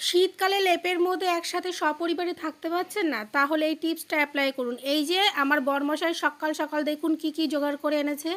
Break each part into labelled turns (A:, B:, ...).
A: শীতকালে লেপের মধ্যে একসাথে সপরিবারে থাকতে পারছেন না, তাহলে এই টিপসটা অ্যাপ্লাই করুন। এই যে আমার বরমশাই সকাল সকাল দেখুন কি কি জোগাড় করে এনেছে।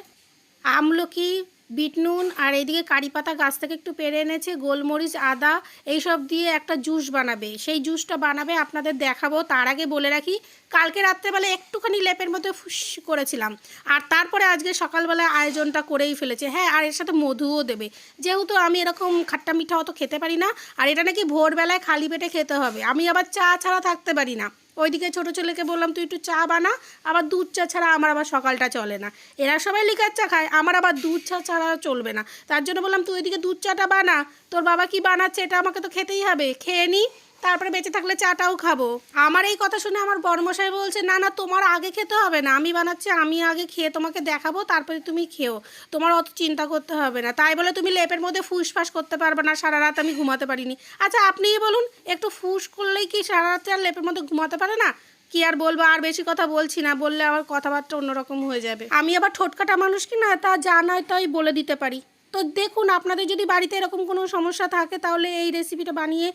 A: আমলকি বিট নুন আর এইদিকে কারি পাতা গাছ থেকে একটু পেরে এনেছে, গোলমরিচ, আদা, এইসব দিয়ে একটা জুস বানাবে। সেই জুসটা বানাবে, আপনাদের দেখাবো। তার আগে বলে রাখি, কালকে রাত্রেবেলা একটুখানি লেপের মধ্যে ফুস করেছিলাম। আর তারপরে আজকে সকালবেলা আয়োজনটা করেই ফেলেছে। হ্যাঁ আর এর সাথে মধুও দেবে। যেহেতু আমি এরকম খাট্টা মিঠা অত খেতে পারি না, আর এটা নাকি ভোরবেলায় খালি পেটে খেতে হবে। আমি আবার চা ছাড়া থাকতে পারি না। ওইদিকে ছোট ছেলেকে বললাম, তুই একটু চা বানা। আবার দুধ চা ছাড়া আমার আবার সকালটা চলে না। এরা সবাই লিকার চা খায়, আমার আবার দুধ চা ছাড়া চলবে না। তার জন্য বললাম, তুই ওইদিকে দুধ চাটা বানা। তোর বাবা কি বানাচ্ছে এটা আমাকে তো খেতেই হবে। খেয়ে নিই তারপরে বেঁচে থাকলে চাটাও খাব। আমার এই কথা শুনে আমার বর্মশাই বলছে, না না, তোমার আগে খেতে হবে না, আমি বানাচ্ছি, আমি আগে খেয়ে তোমাকে দেখাবো, তারপরে তুমি খেও। তোমার অত চিন্তা করতে হবে না। তাই বলে তুমি লেপের মধ্যে ফুসফাস করতে পারবে না, সারা রাত আমি ঘুমাতে পারিনি। আচ্ছা আপনিই বলুন, একটু ফুস করলেই কি সারা রাতে আর লেপের মধ্যে ঘুমাতে পারে না? কি আর বলব, আর বেশি কথা বলছি না, বললে আমার কথাবার্তা অন্যরকম হয়ে যাবে। আমি আবার ঠোটকাটা মানুষ কি না, তা যা নয় তাই বলে দিতে পারি। তো দেখুন, আপনাদের যদি বাড়িতে এরকম কোনো সমস্যা থাকে, তাহলে এই রেসিপিটা বানিয়ে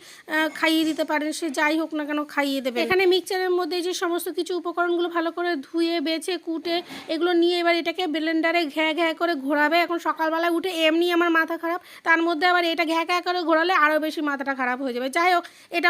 A: খাইয়ে দিতে পারেন। সে যাই হোক না কেন খাইয়ে দেবে এখানে মিক্সচারের মধ্যে যে সমস্ত কিছু উপকরণগুলো ভালো করে ধুয়ে, বেছে, কুটে, এগুলো নিয়ে এবার এটাকে ব্লেন্ডারে ঘ্যা ঘ্যা করে ঘোরাবে। এখন সকালবেলায় উঠে এমনি আমার মাথা খারাপ, তার মধ্যে আবার এটা ঘ্যা ঘ্যা করে ঘোরালে আরও বেশি মাথাটা খারাপ হয়ে যাবে। যাই হোক, এটা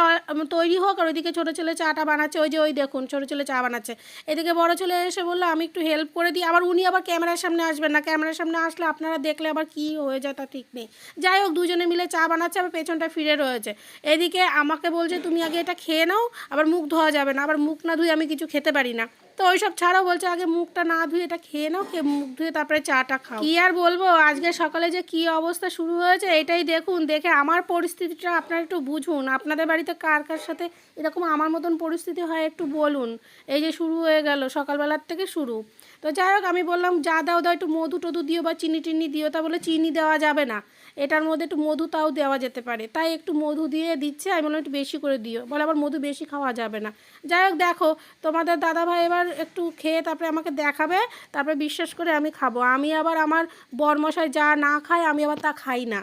A: তৈরি হোক, আর ওইদিকে ছোটো ছেলে চাটা বানাচ্ছে। ওই যে ওই দেখুন, ছোটো ছেলে চা বানাচ্ছে। এদিকে বড় ছেলে এসে বলল, আমি একটু হেল্প করে দিই। আবার উনি আবার ক্যামেরার সামনে আসবেন না। ক্যামেরার সামনে আসলে আপনারা দেখলে আবার কি হয়ে যায় তা ঠিক নেই। যাই হোক, দুজনে মিলে চা বানাচ্ছে, আবার পেছনটা ফিরে রয়েছে। এদিকে আমাকে বলছে, তুমি আগে এটা খেয়ে নাও, আবার মুখ ধোয়া যাবে না, আবার মুখ না ধুয়ে আমি কিছু খেতে পারি না। তো ওইসব ছাড়াও বলছে, আগে মুখটা না ধুয়ে এটা খেয়ে নাও, খেয়ে মুখ ধুয়ে তারপরে চাটা খাও। কি আর বলব, আজকে সকালে যে কি অবস্থা শুরু হয়েছে এটাই দেখুন, দেখে আমার পরিস্থিতিটা আপনারা একটু বুঝুন। আপনাদের বাড়িতে কার কার সাথে এরকম আমার মতন পরিস্থিতি হয় একটু বলুন। এই যে শুরু হয়ে গেল, সকালবেলার থেকে শুরু। তো যাই হোক, আমি বললাম, যা দাও দাও, একটু মধু টধু দিও বা চিনি টিনি দিও, তা বলে চিনি দেওয়া যাবে না। এটার মধ্যে একটু মধু তাও দেওয়া যেতে পারে। তাই একটু মধু দিয়ে দিচ্ছে, আমি বললাম, একটু বেশি করে দিও। বলে, আবার মধু বেশি খাওয়া যাবে না। যাই হোক, দেখো, তোমাদের দাদাভাই এবার একটু খেয়ে তারপরে আমাকে দেখাবে, তারপরে বিশ্বাস করে আমি খাব। আমি আবার আমার বরমশাই যা না খায়, আমি আবার তা খাই না।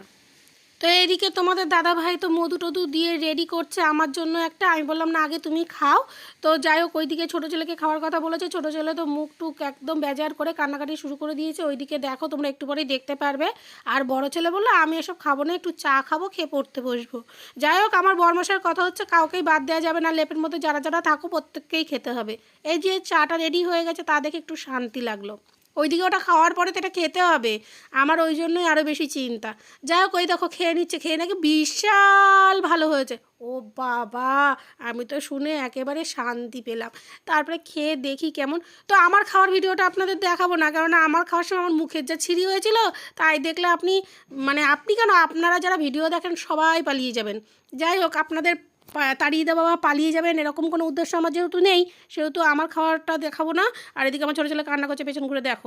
A: তো এদিকে তোমাদের দাদা ভাই তো মধু টধু দিয়ে রেডি করছে আমার জন্য একটা। আমি বললাম, না আগে তুমি খাও। তো যাই হোক, ওইদিকে ছোটো ছেলেকে খাওয়ার কথা বলেছে। ছোটো ছেলে তো মুখ টুক একদম বেজার করে কান্নাকাটি শুরু করে দিয়েছে। ওইদিকে দেখো, তোমরা একটু পরেই দেখতে পারবে। আর বড় ছেলে বলল, আমি এসব খাব না, একটু চা খাব, খেয়ে পড়তে বসবো। যাই হোক, আমার বর্মশার কথা হচ্ছে, কাউকেই বাদ দেওয়া যাবে না। লেপের মধ্যে যারা যারা থাকো প্রত্যেককেই খেতে হবে। এই যে চাটা রেডি হয়ে গেছে, তা দেখে একটু শান্তি লাগল। ওইদিকে ওটা খাওয়ার পরে তো এটা খেতে হবে। আমার ওই জন্যই আরও বেশি চিন্তা। যাই হোক, ওই দেখো, খেয়ে নিচ্ছে, খেয়ে নাকি বিশাল ভালো হয়েছে। ও বাবা, আমি তো শুনে একেবারে শান্তি পেলাম। তারপরে খেয়ে দেখি কেমন। তো আমার খাওয়ার ভিডিওটা আপনাদের দেখাবো না কারণ আমার খাওয়ার সময় আমার মুখের যা ছিঁড়ি হয়েছিল, তাই দেখলে আপনি মানে আপনি কেন, আপনারা যারা ভিডিও দেখেন সবাই পালিয়ে যাবেন। যাই হোক, আপনাদের তাড়িয়ে দেওয়া বা পালিয়ে যাবেন, এরকম কোনো উদ্দেশ্য আমার যেহেতু নেই, সেহেতু আমার খাওয়ারটা দেখাবো না। আর এদিকে আমার ছোটো ছেলে কান্না করছে, পেছন ঘুরে দেখো।